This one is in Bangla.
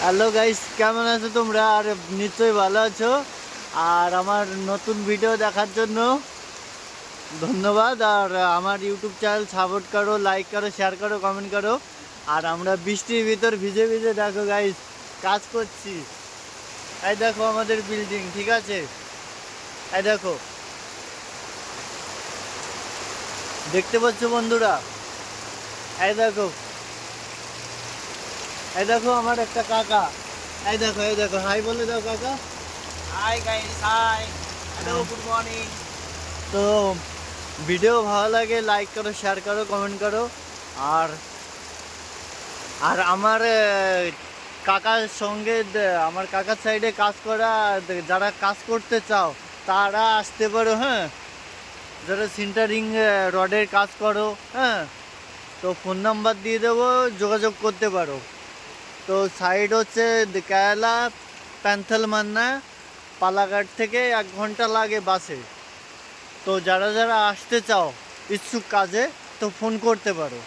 হ্যালো গাইস কেমন আছো তোমরা? আর, নিশ্চয়ই ভালো আছো। আর আমার নতুন ভিডিও দেখার জন্য ধন্যবাদ। আর আমার ইউটিউব চ্যানেল সাপোর্ট করো লাইক করো শেয়ার করো কমেন্ট করো। আর আমরা বৃষ্টির ভিতর ভিজে ভিজে দেখো গাইস কাজ করছি। এই দেখো আমাদের বিল্ডিং ঠিক আছে? এই দেখো। দেখতে পাচ্ছ বন্ধুরা? এই দেখো। এই দেখো আমার একটা কাকা। এই দেখো এই দেখো হাই বলে দাও কাকা। Hi guys hi hello good morning তো ভিডিও ভালো লাগে লাইক করো শেয়ার করো কমেন্ট করো। আর আর আমার কাকার সঙ্গে আমার কাকার সাইডে কাজ করা যারা কাজ করতে চাও তারা আসতে পারো হ্যাঁ। যারা সিন্টারিং রডের কাজ করো হ্যাঁ। তো ফোন নাম্বার দিয়ে দেবো যোগাযোগ করতে পারো। তো সাইড হচ্ছে কেরালা প্যান্থল মান্না পালাঘাট থেকে এক ঘণ্টা লাগে বাসে তো যারা যারা আসতে চাও, ইচ্ছুক কাজে, তো ফোন করতে পারো।